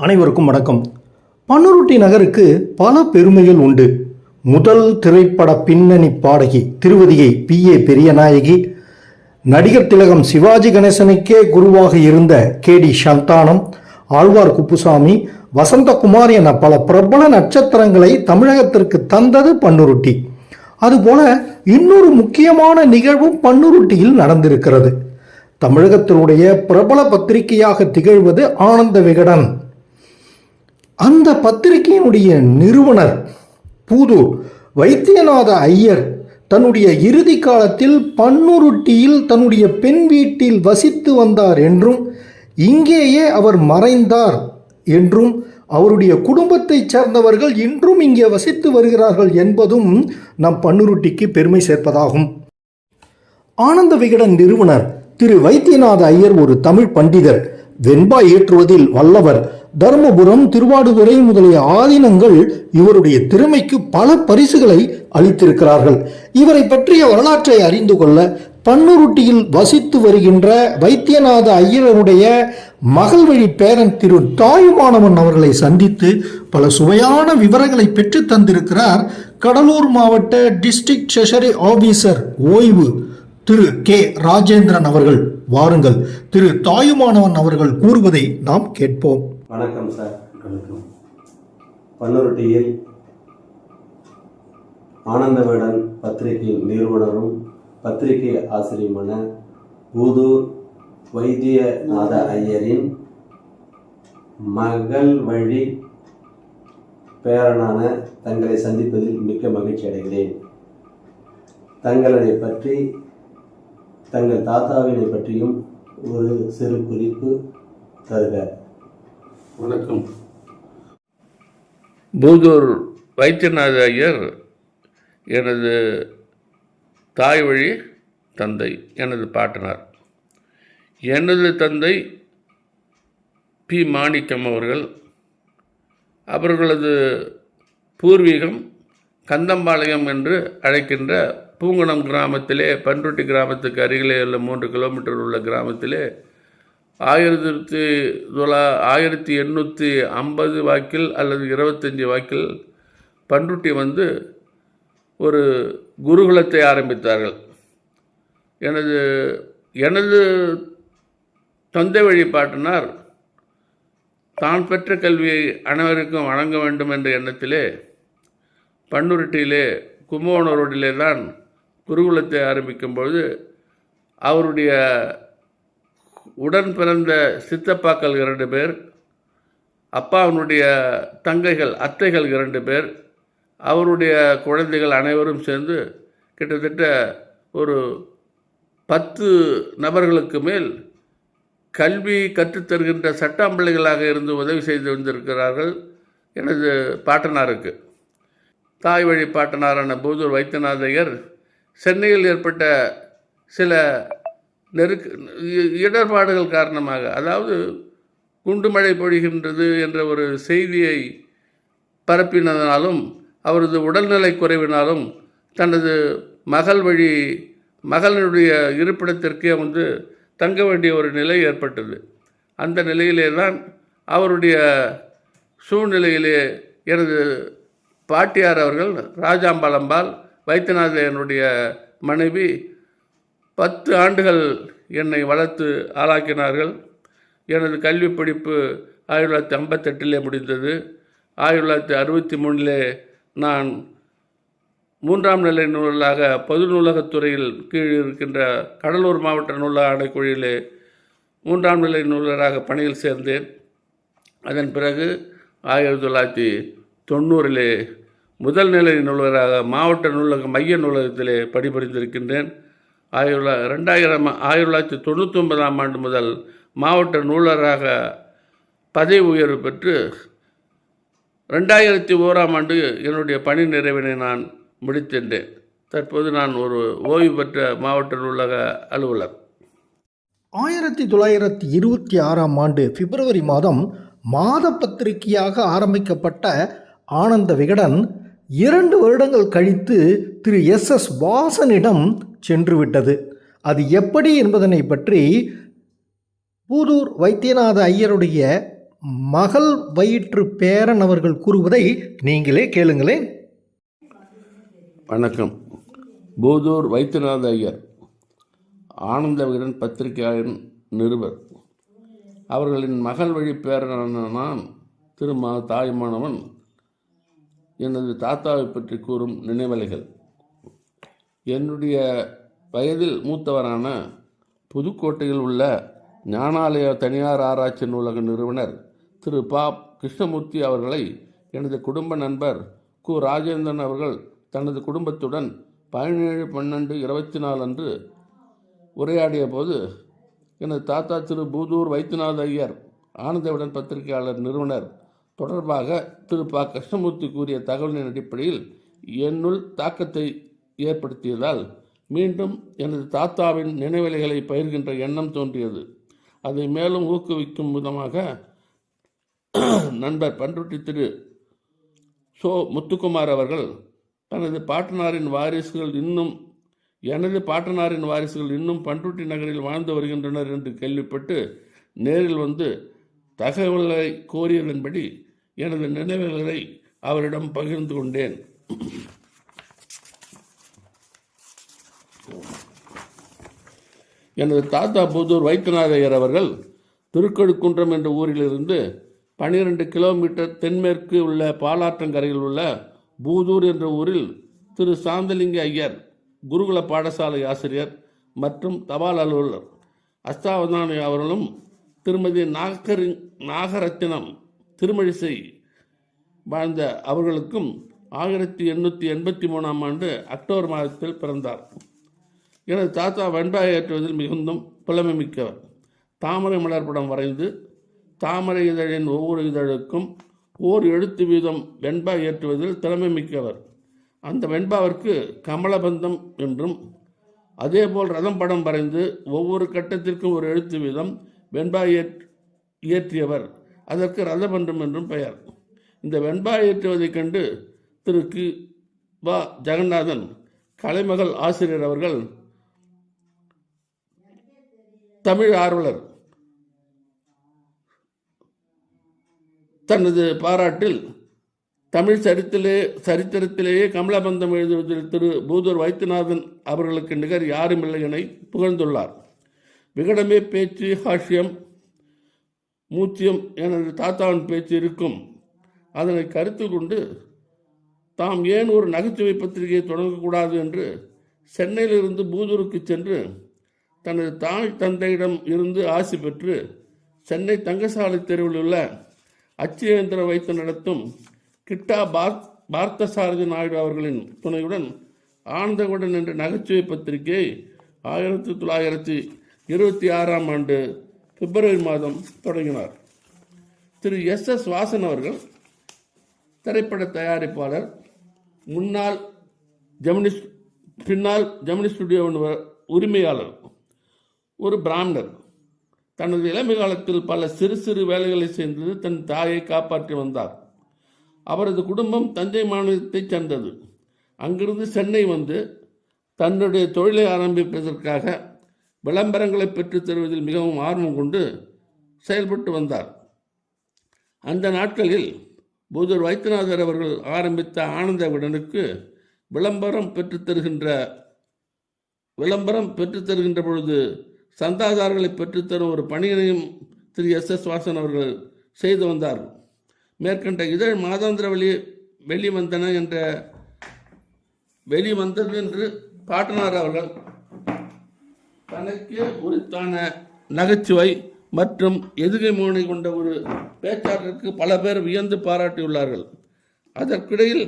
அனைவருக்கும் வணக்கம். பன்னுருட்டி நகருக்கு பல பெருமைகள் உண்டு. முதல் திரைப்பட பின்னணி பாடகி திருவதியை பி. ஏ. பெரியநாயகி நடிகர் திலகம் சிவாஜி கணேசனுக்கே குருவாக இருந்த கே. டி. சந்தானம் ஆழ்வார் குப்புசாமி வசந்தகுமார் என பல பிரபல நட்சத்திரங்களை தமிழகத்திற்கு தந்தது பன்னுருட்டி. அதுபோல இன்னொரு முக்கியமான நிகழ்வும் பன்னுருட்டியில் நடந்திருக்கிறது. தமிழகத்தினுடைய பிரபல பத்திரிகையாக திகழ்வது ஆனந்த விகடன். அந்த பத்திரிகையினுடைய நிறுவனர் பூதூர் வைத்தியநாத ஐயர் தன்னுடைய இறுதி காலத்தில் பன்னுருட்டியில் தன்னுடைய பெண் வீட்டில் வசித்து வந்தார் என்றும் இங்கேயே அவர் மறைந்தார் என்றும் அவருடைய குடும்பத்தைச் சேர்ந்தவர்கள் இன்றும் இங்கே வசித்து வருகிறார்கள் என்பதும் நம் பன்னுருட்டிக்கு பெருமை சேர்ப்பதாகும். ஆனந்த விகடன் நிறுவனர் திரு வைத்தியநாத ஐயர் ஒரு தமிழ் பண்டிதர் வெண்பா ஏற்றுவதில் வல்லவர். தர்மபுரம் திருவாடுதுறை முதலிய ஆதீனங்கள் இவருடைய திறமைக்கு பல பரிசுகளை அளித்திருக்கிறார்கள். இவரை பற்றிய வரலாற்றை அறிந்து கொள்ள பன்னுருட்டியில் வசித்து வருகின்ற வைத்தியநாத ஐயருடைய மகள் வழி பேரன் திரு தாயுமானவன் அவர்களை சந்தித்து பல சுவையான விவரங்களை பெற்று தந்திருக்கிறார் கடலூர் மாவட்ட டிஸ்ட்ரிக்ட் செஷரி ஆபீசர் ஓய்வு திரு கே ராஜேந்திரன் அவர்கள். வாருங்கள் திரு தாயுமானவன் அவர்கள் கூறுவதை நாம் கேட்போம். வணக்கம் சார். வணக்கம். பன்னுருட்டியில் ஆனந்தவேடன் பத்திரிகை நிறுவனரும் பத்திரிகை ஆசிரியருமான பூதூர் வைத்தியநாத ஐயரின் மகள் வழி பேரனான தங்களை சந்திப்பதில் மிக்க மகிழ்ச்சி அடைகிறேன். தங்களை பற்றி தங்கள் தாத்தாவினை பற்றியும் ஒரு சிறு குறிப்பு தருக. வணக்கம். பூதூர் வைத்தியநாத ஐயர் எனது தாய் வழி தந்தை எனது பாட்டனார். எனது தந்தை பி. மாணிக்கம் அவர்கள். அவர்களது பூர்வீகம் கந்தம்பாளையம் என்று அழைக்கின்ற பூங்குணம் கிராமத்திலே பன்ருட்டி கிராமத்துக்கு அருகிலே உள்ள மூன்று கிலோமீட்டர் உள்ள கிராமத்திலே ஆயிரத்தி தொள்ளா ஆயிரத்தி எண்ணூற்றி ஐம்பது வாக்கில் அல்லது இருபத்தஞ்சி வாக்கில் பண்ருட்டி வந்து ஒரு குருகுலத்தை ஆரம்பித்தார்கள். எனது எனது தொந்தை வழி பாட்டினார் தான் பெற்ற கல்வியை அனைவருக்கும் வழங்க வேண்டும் என்ற எண்ணத்திலே பன்னுருட்டியிலே கும்பகோண ரோட்டிலே தான் குருகுலத்தை ஆரம்பிக்கும்பொழுது அவருடைய உடன் பிறந்த சித்தப்பாக்கள் இரண்டு பேர் அப்பாவினுடைய தங்கைகள் அத்தைகள் இரண்டு பேர் அவருடைய குழந்தைகள் அனைவரும் சேர்ந்து கிட்டத்தட்ட ஒரு பத்து நபர்களுக்கு மேல் கல்வி கற்றுத்தருகின்ற சட்டாம்பிள்ளைகளாக இருந்து உதவி செய்து வந்திருக்கிறார்கள் எனது பாட்டனாருக்கு. தாய் வழி பாட்டனாரான பூதூர் வைத்தியநாதையர் சென்னையில் ஏற்பட்ட சில நெருக்க இ- இடர்பாடுகள் காரணமாக அதாவது குண்டு மழை பொழிகின்றது என்ற ஒரு செய்தியை பரப்பினதனாலும் அவரது உடல்நிலை குறைவினாலும் தனது மகள் வழி மகளினுடைய இருப்பிடத்திற்கே வந்து தங்க வேண்டிய ஒரு நிலை ஏற்பட்டது. அந்த நிலையிலே தான் அவருடைய சூழ்நிலையிலே எனது பாட்டியார் அவர்கள் ராஜாம்பாளம்பால் வைத்தியநாதையனுடைய மனைவி பத்து ஆண்டுகள் என்னை வளர்த்து ஆளாக்கினார்கள். எனது கல்வி படிப்பு ஆயிரத்தி தொள்ளாயிரத்தி ஐம்பத்தெட்டிலே முடிந்தது. ஆயிரத்தி தொள்ளாயிரத்தி அறுபத்தி மூணிலே நான் மூன்றாம் நிலை நூலாக பொது நூலகத்துறையில் கீழ் இருக்கின்ற கடலூர் மாவட்ட நூலக ஆணைக்குழுவிலே மூன்றாம் நிலை நூலராக பணியில் சேர்ந்தேன். அதன் பிறகு ஆயிரத்தி தொள்ளாயிரத்தி தொண்ணூறிலே முதல் நிலை நூலராக மாவட்ட நூலக மைய நூலகத்திலே பணிபுரிந்திருக்கின்றேன். ஆயிரத்தி ரெண்டாயிரம் ஆயிரத்தி தொள்ளாயிரத்தி தொண்ணூற்றி ஒன்பதாம் ஆண்டு முதல் மாவட்ட நூலராக பதவி உயர்வு பெற்று ரெண்டாயிரத்தி ஓராம் ஆண்டு என்னுடைய பணி நிறைவினை நான் முடித்தேன். தற்போது நான் ஒரு ஓய்வு பெற்ற மாவட்ட நூலக அலுவலர். ஆயிரத்தி தொள்ளாயிரத்தி இருபத்தி ஆறாம் ஆண்டு பிப்ரவரி மாதம் மாத பத்திரிகையாக ஆரம்பிக்கப்பட்ட ஆனந்த விகடன் இரண்டு வருடங்கள் கழித்து திரு எஸ் எஸ் வாசனிடம் சென்றுவிட்டது. அது எப்படி என்பதனை பற்றி பூதூர் வைத்தியநாத ஐயருடைய மகள் வயிற்று பேரன் அவர்கள் கூறுவதை நீங்களே கேளுங்களேன். வணக்கம். பூதூர் வைத்தியநாத ஐயர் ஆனந்த விகடன் பத்திரிகையாளரின் நிருபர். அவர்களின் மகள் வழி பேரனான நான் திருமா தாய்மானவன் எனது தாத்தாவை பற்றி கூறும் நினைவலைகள். என்னுடைய வயதில் மூத்தவரான புதுக்கோட்டையில் உள்ள ஞானாலய தனியார் ஆராய்ச்சி நூலக நிறுவனர் திரு. பா. கிருஷ்ணமூர்த்தி அவர்களை எனது குடும்ப நண்பர் கு. ராஜேந்திரன் அவர்கள் தனது குடும்பத்துடன் பதினேழு பன்னெண்டு இருபத்தி நாலு அன்று உரையாடிய போது எனது தாத்தா திரு. பூதூர் வைத்தியநாத ஐயர் ஆனந்தவிடன் பத்திரிகையாளர் நிறுவனர் தொடர்பாக திரு ப. கிருஷ்ணமூர்த்தி கூறிய தகவலின் அடிப்படையில் என்னுள் தாக்கத்தை ஏற்படுத்தியதால் மீண்டும் எனது தாத்தாவின் நினைவலைகளை பயிர்கின்ற எண்ணம் தோன்றியது. அதை மேலும் ஊக்குவிக்கும் விதமாக நண்பர் பண்ருட்டி திரு. சோ. முத்துக்குமார் அவர்கள் தனது பாட்டனாரின் வாரிசுகள் இன்னும் எனது பாட்டனாரின் வாரிசுகள் இன்னும் பண்ருட்டி நகரில் வாழ்ந்து வருகின்றனர் என்று கேள்விப்பட்டு நேரில் வந்து தகவல்களை கோரியதன்படி எனது நினைவுகளை அவரிடம் பகிர்ந்து கொண்டேன். எனது தாத்தா புதூர் வைத்தியநாதையர் அவர்கள் திருக்கடுக்குன்றம் என்ற ஊரிலிருந்து பனிரெண்டு கிலோமீட்டர் தென்மேற்கு உள்ள பாலாற்றங்கரையில் உள்ள பூதூர் என்ற ஊரில் திரு சாந்தலிங்க ஐயர் குருகுல பாடசாலை ஆசிரியர் மற்றும் தபால் அலுவலர் அஸ்தாவதானி அவர்களும் திருமதி நாகரி நாகரத்தினம் திருமழிசை வாழ்ந்த அவர்களுக்கும் ஆயிரத்தி எண்ணூற்றி எண்பத்தி மூணாம் ஆண்டு அக்டோபர் மாதத்தில் பிறந்தார். எனது தாத்தா வெண்பாய் ஏற்றுவதில் மிகுந்தும் புலமை மிக்கவர் தாமரை மலர் படம் வரைந்து தாமரை இதழின் ஒவ்வொரு இதழுக்கும் ஓர் எழுத்து வீதம் வெண்பா ஏற்றுவதில் திறமை மிக்கவர் அந்த வெண்பாவிற்கு கமலபந்தம் என்றும் அதேபோல் ரதம் படம் வரைந்து ஒவ்வொரு கட்டத்திற்கும் ஒரு எழுத்து வீதம் வெண்பா ஏற்- இயற்றியவர் அதற்கு ரதபண்டம் என்றும் பெயர். இந்த வெண்பா ஏற்றுவதைக் கண்டு திரு கி. வா. ஜெகநாதன் கலைமகள் ஆசிரியர் அவர்கள் தமிழ் ஆர்வலர் தனது பாராட்டில் தமிழ் சரித்திலே சரித்திரத்திலேயே கமலபந்தம் எழுதுவதில் திரு பூதூர் வைத்தியநாதன் அவர்களுக்கு நிகர் யாருமில்லை என புகழ்ந்துள்ளார். விகடமே பேச்சு ஹாஷ்யம் மூச்சியம் எனது தாத்தாவின் பேச்சு இருக்கும். அதனை கருத்து கொண்டு தாம் ஏன் ஒரு நகைச்சுவை பத்திரிகையை தொடங்கக்கூடாது? என்று சென்னையிலிருந்து பூதூருக்கு சென்று தனது தாய் தந்தையிடம் இருந்து ஆசி பெற்று சென்னை தங்கசாலை தெருவில் உள்ள அச்சியந்திர வைத்து நடத்தும் கிட்டா பார் பார்த்தசாரதி நாயுடு அவர்களின் துணையுடன் ஆனந்தகுடன் என்ற நகைச்சுவை பத்திரிகையை ஆயிரத்தி தொள்ளாயிரத்தி இருபத்தி ஆறாம் ஆண்டு பிப்ரவரி மாதம் தொடங்கினார். திரு எஸ் எஸ் வாசன் அவர்கள் திரைப்பட தயாரிப்பாளர் முன்னாள் ஜெமினி பின்னால் ஜெமினி ஸ்டுடியோவின் உரிமையாளர் ஒரு பிராமணர். தனது இளமை காலத்தில் பல சிறு சிறு வேலைகளை செய்து தன் தாயை காப்பாற்றி வந்தார். அவரது குடும்பம் தஞ்சை மாநிலத்தைச் சேர்ந்தது. அங்கிருந்து சென்னை வந்து தன்னுடைய தொழிலை ஆரம்பிப்பதற்காக விளம்பரங்களை பெற்றுத் தருவதில் மிகவும் ஆர்வம் கொண்டு செயல்பட்டு வந்தார். அந்த நாட்களில் பூதூர் வைத்தியநாதர் அவர்கள் ஆரம்பித்த ஆனந்த விடனுக்கு விளம்பரம் பெற்றுத் தருகின்ற விளம்பரம் பெற்றுத் தருகின்ற பொழுது சந்தாதாரர்களை பெற்றுத்தரும் ஒரு பணியினையும் திரு எஸ் எஸ் வாசன் அவர்கள் செய்து வந்தார். மேற்கண்ட இதழ் மாதாந்திர வெளி வெளிவந்தன என்ற வெளிவந்தது என்று பாட்டனார் அவர்கள் தனக்கே உரித்தான நகைச்சுவை மற்றும் எதுகை மோனை கொண்ட ஒரு பேச்சாளருக்கு பல பேர் வியந்து பாராட்டியுள்ளார்கள். அதற்கிடையில்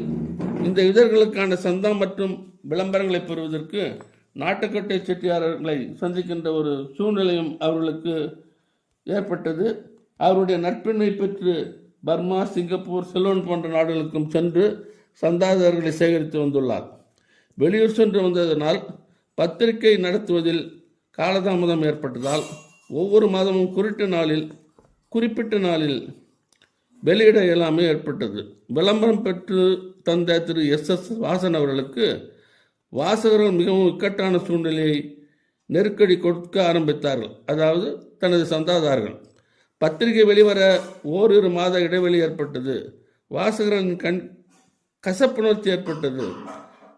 இந்த இதழ்களுக்கான சந்தா மற்றும் விளம்பரங்களை பெறுவதற்கு நாட்டுக்கட்டை செட்டியாரர்களை சந்திக்கின்ற ஒரு சூழ்நிலையும் அவர்களுக்கு ஏற்பட்டது. அவருடைய நட்பினை பெற்று பர்மா சிங்கப்பூர் செலோன் போன்ற நாடுகளுக்கும் சென்று சந்தாதாரர்களை சேகரித்து வந்துள்ளார். வெளியூர் சென்று வந்ததனால் பத்திரிகை நடத்துவதில் காலதாமதம் ஏற்பட்டதால் ஒவ்வொரு மாதமும் குறித்த நாளில் குறிப்பிட்ட நாளில் வெளியிட இயலாமை ஏற்பட்டது. விளம்பரம் பெற்று தந்த திரு எஸ் எஸ் வாசன் அவர்களுக்கு வாசகர்கள் மிகவும் இக்கட்டான சூழ்நிலையை நெருக்கடி கொடுக்க ஆரம்பித்தார்கள். அதாவது தனது சந்தாதாரர்கள். பத்திரிகை வெளிவர ஓரிரு மாத இடைவெளி ஏற்பட்டது. வாசகரின் கண் கசப்புணர்ச்சி ஏற்பட்டது.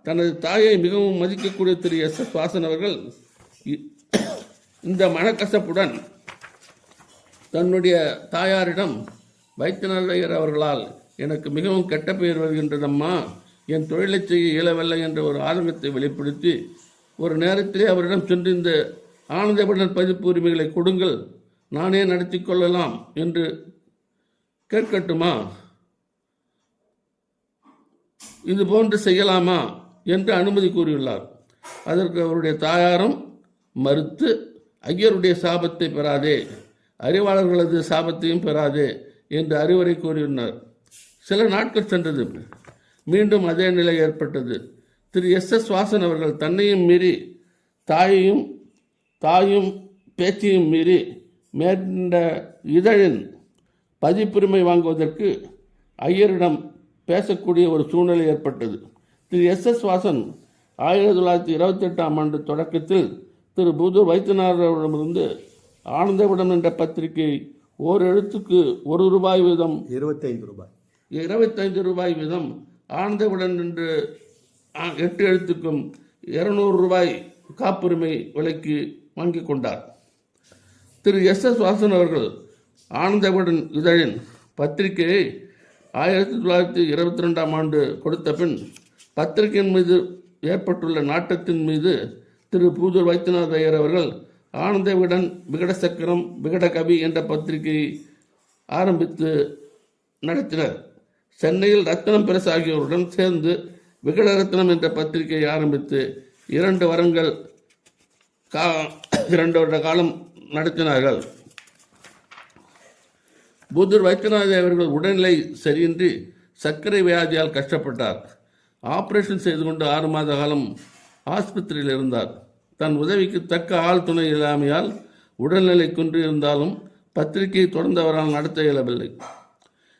தனது தாயை மிகவும் மதிக்கக்கூடிய திரு எஸ் எஸ் வாசன் அவர்கள் இ- இந்த மனக்கசப்புடன் தன்னுடைய தாயாரிடம் வைத்தியநாதையர் அவர்களால் எனக்கு மிகவும் கெட்ட பெயர் வருகின்றதம்மா என் தொழிலை செய்ய இயலவில்லை என்ற ஒரு ஆதங்கத்தை வெளிப்படுத்தி ஒரு நேரத்திலே அவரிடம் சென்று இந்த ஆனந்தபடன் பதிப்பு உரிமைகளை கொடுங்கள் நானே நடத்தி கொள்ளலாம் என்று கேட்கட்டுமா? இது போன்று செய்யலாமா? என்று அனுமதி கூறியுள்ளார். அதற்கு அவருடைய தாயாரும் மறுத்து ஐயருடைய சாபத்தை பெறாதே அறிவாளர்களது சாபத்தையும் பெறாதே என்று அறிவுரை கூறியுள்ளார் சில நாட்கள் சென்றது. மீண்டும் அதே நிலை ஏற்பட்டது. திரு எஸ் எஸ் வாசன் அவர்கள் தன்னையும் மீறி தாயையும் தாயும் பேச்சையும் மீறி மேற்கண்ட இதழின் பதிப்புரிமை வாங்குவதற்கு ஐயரிடம் பேசக்கூடிய ஒரு சூழ்நிலை ஏற்பட்டது. திரு எஸ் எஸ் வாசன் ஆயிரத்தி தொள்ளாயிரத்தி இருபத்தெட்டாம் ஆண்டு தொடக்கத்தில் திரு பூதூர் வைத்தியநாதரிடமிருந்து ஆனந்தவிடம் என்ற பத்திரிகை ஓர் எழுத்துக்கு ஒரு ரூபாய் வீதம். இருபத்தைந்து ரூபாய். இருபத்தைந்து ரூபாய் வீதம். ஆனந்தவுடன் என்று எட்டு எழுத்துக்கும் இருநூறு ரூபாய் காப்புரிமை விலைக்கு வாங்கிக் கொண்டார். திரு எஸ் எஸ் வாசன் அவர்கள் ஆனந்தவுடன் இதழின் பத்திரிகையை ஆயிரத்தி தொள்ளாயிரத்தி இருபத்தி ரெண்டாம் ஆண்டு கொடுத்த பின் பத்திரிகையின் மீது ஏற்பட்டுள்ள நாட்டத்தின் மீது திரு பூதூர் வைத்தியநாத ஐயர் அவர்கள் ஆனந்த விகடன் விகட சக்கரம் விகட கவி என்ற பத்திரிகை ஆரம்பித்து நடத்தினர். சென்னையில் ரத்னம் பிரஸ் ஆகியோருடன் சேர்ந்து விகட ரத்னம் என்ற பத்திரிகையை ஆரம்பித்து இரண்டு வருடங்கள் கா இரண்டு வருட காலம் நடத்தினார்கள். பூதூர் வைத்தியநாத அவர்கள் உடல்நிலை சரியின்றி சர்க்கரை வியாதியால் கஷ்டப்பட்டார். ஆபரேஷன் செய்து கொண்டு ஆறு மாத காலம் ஆஸ்பத்திரியில் இருந்தார். தன் உதவிக்கு தக்க ஆள் துணை இல்லாமையால் உடல்நிலை குன்றி இருந்தாலும் பத்திரிகையை தொடர்ந்து அவரால் நடத்த இயலவில்லை.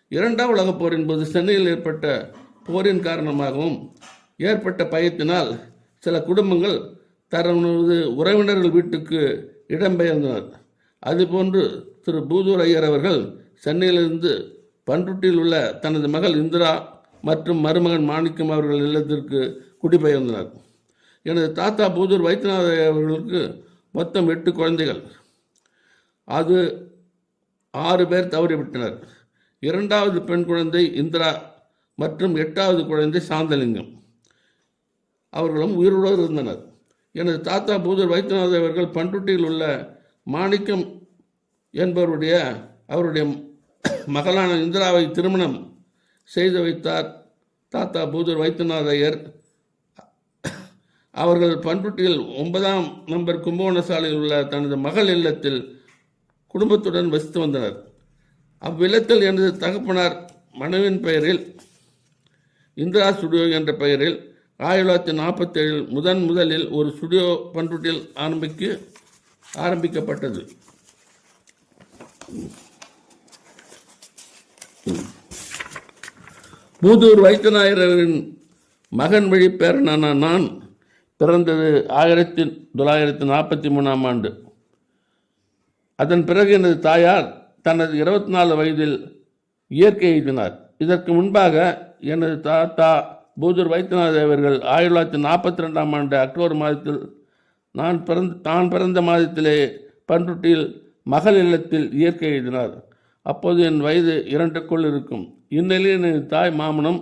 இரண்டாம் உலகப் போரின் போது சென்னையில் ஏற்பட்ட போரின் காரணமாகவும் ஏற்பட்ட பயத்தினால் சில குடும்பங்கள் தனது உறவினர்கள் வீட்டுக்கு இடம்பெயர்ந்தனர். அதுபோன்று திரு பூதூர் ஐயர் அவர்கள் சென்னையிலிருந்து பண்ருட்டியில் உள்ள தனது மகள் இந்திரா மற்றும் மருமகன் மாணிக்கம் அவர்கள் இல்லத்திற்கு குடிபெயர்ந்தனர். எனது தாத்தா பூதூர் வைத்தியநாத அவர்களுக்கு மொத்தம் எட்டு குழந்தைகள். அது ஆறு பேர் தவறிவிட்டனர். இரண்டாவது பெண் குழந்தை இந்திரா மற்றும் எட்டாவது குழந்தை சாந்தலிங்கம். அவர்களும் உயிரோடு இருந்தனர். எனது தாத்தா பூதர் வைத்தியநாத அவர்கள் பண்ருட்டியில் உள்ள மாணிக்கம் என்பவருடைய அவருடைய மகளான இந்திராவை திருமணம் செய்து வைத்தார் தாத்தா பூதர் வைத்தியநாத ஐயர் அவர்கள் பண்ருட்டியில் ஒன்பதாம் நம்பர் கும்பகோண சாலையில் உள்ள தனது மகள் இல்லத்தில் குடும்பத்துடன் வசித்து வந்தனர். அவ்வில்லத்தில் எனது தகப்பனார் மனைவின் பெயரில் இந்திரா ஸ்டுடியோ என்ற பெயரில் ஆயிரத்தி தொள்ளாயிரத்தி நாற்பத்தேழில் முதன் முதலில் ஒரு ஸ்டுடியோ பண்ருட்டியில் ஆரம்பிக்க ஆரம்பிக்கப்பட்டது. மூதூர் அவரின் மகன் வழி பேரனான நான் பிறந்தது ஆயிரத்தி தொள்ளாயிரத்தி நாற்பத்தி மூணாம் ஆண்டு. அதன் பிறகு எனது தாயார் தனது இருபத்தி நாலு வயதில் இயற்கை எழுதினார். இதற்கு முன்பாக எனது தாத்தா பூஜர் வைத்தியநாத தேவர்கள் ஆயிரத்தி தொள்ளாயிரத்தி நாற்பத்தி ரெண்டாம் ஆண்டு அக்டோபர் மாதத்தில் நான் பிறந்த தான் பிறந்த மாதத்திலே பண்ருட்டியில் மகள் இல்லத்தில் இயற்கை எழுதினார். அப்போது என் வயது இரண்டுக்குள் இருக்கும். இந்நிலையில் எனது தாய் மாமனும்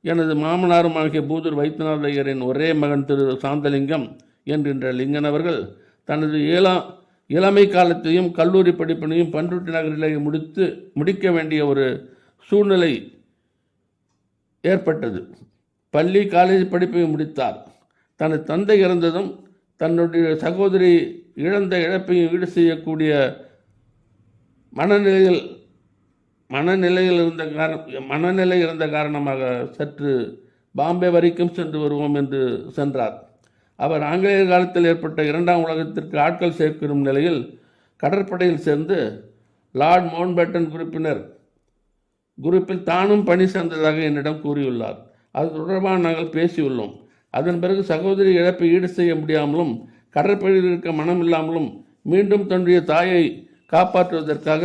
எனது மாமனாரும் ஆகிய பூதூர் வைத்தியநாத ஐயரின் ஒரே மகன் திரு சாந்தலிங்கம் என்கின்ற லிங்கன் அவர்கள் தனது ஏழாம் இளமை காலத்தையும் கல்லூரி படிப்பினையும் பண்ருட்டி நகரிலே முடித்து முடிக்க வேண்டிய ஒரு சூழ்நிலை ஏற்பட்டது. பள்ளி காலேஜ் படிப்பை முடித்தார். தனது தந்தை இறந்ததும் தன்னுடைய சகோதரி இழந்த இழப்பையும் ஈடு செய்யக்கூடிய மனநிலையில் மனநிலையில் இருந்த காரணம் மனநிலை இருந்த காரணமாக சற்று பாம்பே வரைக்கும் சென்று வருவோம் என்று சென்றார். அவர் ஆங்கிலேயர் காலத்தில் ஏற்பட்ட இரண்டாம் உலகத்திற்கு ஆட்கள் சேர்க்கும் நிலையில் கடற்படையில் சேர்ந்து லார்ட் மவுண்ட்பேட்டன் குறிப்பினர். குரூப்பில் தானும் பணி சேர்ந்ததாக என்னிடம் கூறியுள்ளார். அது தொடர்பாக நாங்கள் பேசியுள்ளோம். அதன் பிறகு சகோதரி இழப்பை ஈடு செய்ய முடியாமலும் கடற்படையில் இருக்க மனம் இல்லாமலும் மீண்டும் தன்னுடைய தாயை காப்பாற்றுவதற்காக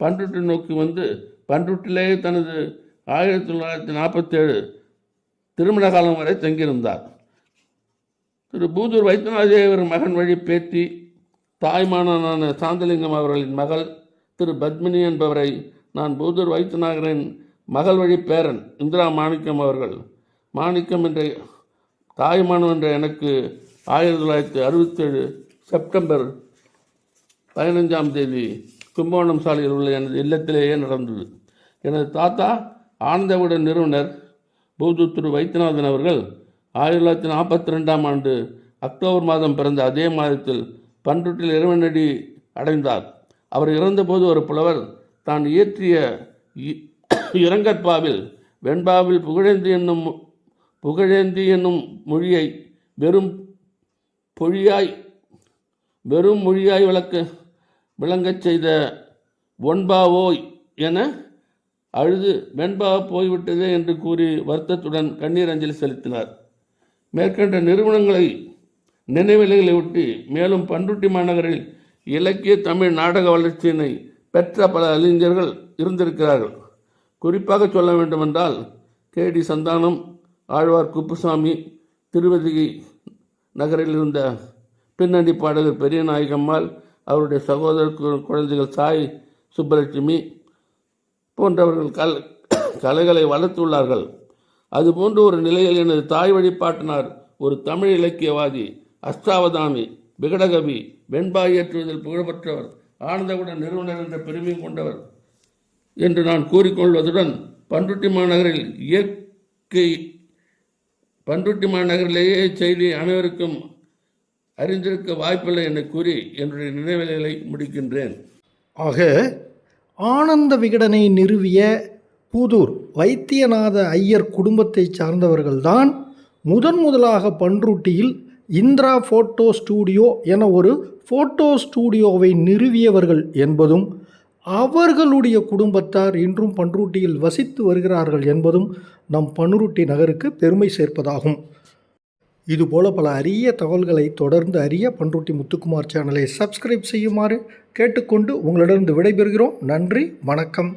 பண்ருட்டி நோக்கி வந்து பண்ருட்டிலேயே தனது ஆயிரத்தி தொள்ளாயிரத்தி நாற்பத்தேழு திருமண காலம் வரை தங்கியிருந்தார். திரு பூதூர் வைத்தியநாதேவர் மகன் வழி பேத்தி தாய்மானான சாந்தலிங்கம் அவர்களின் மகள் திரு பத்மினி என்பவரை நான் பூதூர் வைத்தியநாதரின் மகள் வழி பேரன் இந்திரா மாணிக்கம் அவர்கள். மாணிக்கம் என்ற தாய்மானம் என்ற எனக்கு ஆயிரத்தி தொள்ளாயிரத்தி அறுபத்தேழு செப்டம்பர் பதினஞ்சாம் தேதி கும்பகோணம் சாலையில் உள்ள எனது இல்லத்திலேயே நடந்தது. எனது தாத்தா ஆனந்தவுடன் நிறுவனர் பூது திரு வைத்தியநாதன் அவர்கள் ஆயிரத்தி தொள்ளாயிரத்தி நாற்பத்தி ரெண்டாம் ஆண்டு அக்டோபர் மாதம் பிறந்த அதே மாதத்தில் பன்ருட்டில் இறைவனடி அடைந்தார். அவர் இறந்தபோது ஒரு புலவர் தான் இயற்றிய இ- இரங்கற்பாவில் வெண்பாவில் புகழேந்தி என்னும் புகழேந்தி என்னும் மொழியை வெறும் பொழியாய் வெறும் மொழியாய் வழக்கு விளங்கச் செய்த ஒன்பாவோய் என அழுது வெண்பா போய்விட்டதே என்று கூறி வருத்தத்துடன் கண்ணீர் அஞ்சலி செலுத்தினார். மேற்கண்ட நிறுவனங்களை நினைவிலைகளை ஒட்டி மேலும் பண்ருட்டி மாநகரில் இலக்கிய தமிழ் நாடக வளர்ச்சியினை பெற்ற பல அறிஞர்கள் இருந்திருக்கிறார்கள். குறிப்பாக சொல்ல வேண்டுமென்றால் கே. டி. சந்தானம் ஆழ்வார் குப்புசாமி திருவதிகை நகரில் இருந்த பின்னணி பாடகர் பெரிய நாயகம்மாள் அவருடைய சகோதர கு- குழந்தைகள் சாய் சுப்பலட்சுமி போன்றவர்கள் கல் கலைகளை வளர்த்துள்ளார்கள். அதுபோன்ற ஒரு நிலையில் எனது தாய் வழிபாட்டினார் ஒரு தமிழ் இலக்கியவாதி அஷ்டாவதாமி விகடகவி வெண்பா இயற்றுவதில் புகழ்பெற்றவர் ஆனந்தவுடன் நிறுவனர் என்ற பெருமையும் கொண்டவர் என்று நான் கூறிக்கொள்வதுடன் பண்ருட்டி மாநகரில் இயற்கை பண்ருட்டி மாநகரிலேயே செய்தி அனைவருக்கும் அறிந்திருக்க வாய்ப்பில்லை என கூறி என்னுடைய நினைவுகளை முடிக்கின்றேன். ஆக ஆனந்த விகடனை நிறுவிய பூதூர் வைத்தியநாத ஐயர் குடும்பத்தைச் சார்ந்தவர்கள்தான் முதன் முதலாக பன்ருட்டியில் இந்திரா ஃபோட்டோ ஸ்டூடியோ என ஒரு ஃபோட்டோ ஸ்டூடியோவை நிறுவியவர்கள் என்பதும் அவர்களுடைய குடும்பத்தார் இன்றும் பன்ருட்டியில் வசித்து வருகிறார்கள் என்பதும் நம் பன்ருட்டி நகருக்கு பெருமை சேர்ப்பதாகும். இதுபோல பல அரிய தகவல்களை தொடர்ந்து அறிய பன்ருட்டி முத்துக்குமார் சேனலை சப்ஸ்கிரைப் செய்யுமாறு கேட்டுக்கொண்டு உங்களிடம் விடைபெறுகிறோம். நன்றி வணக்கம்.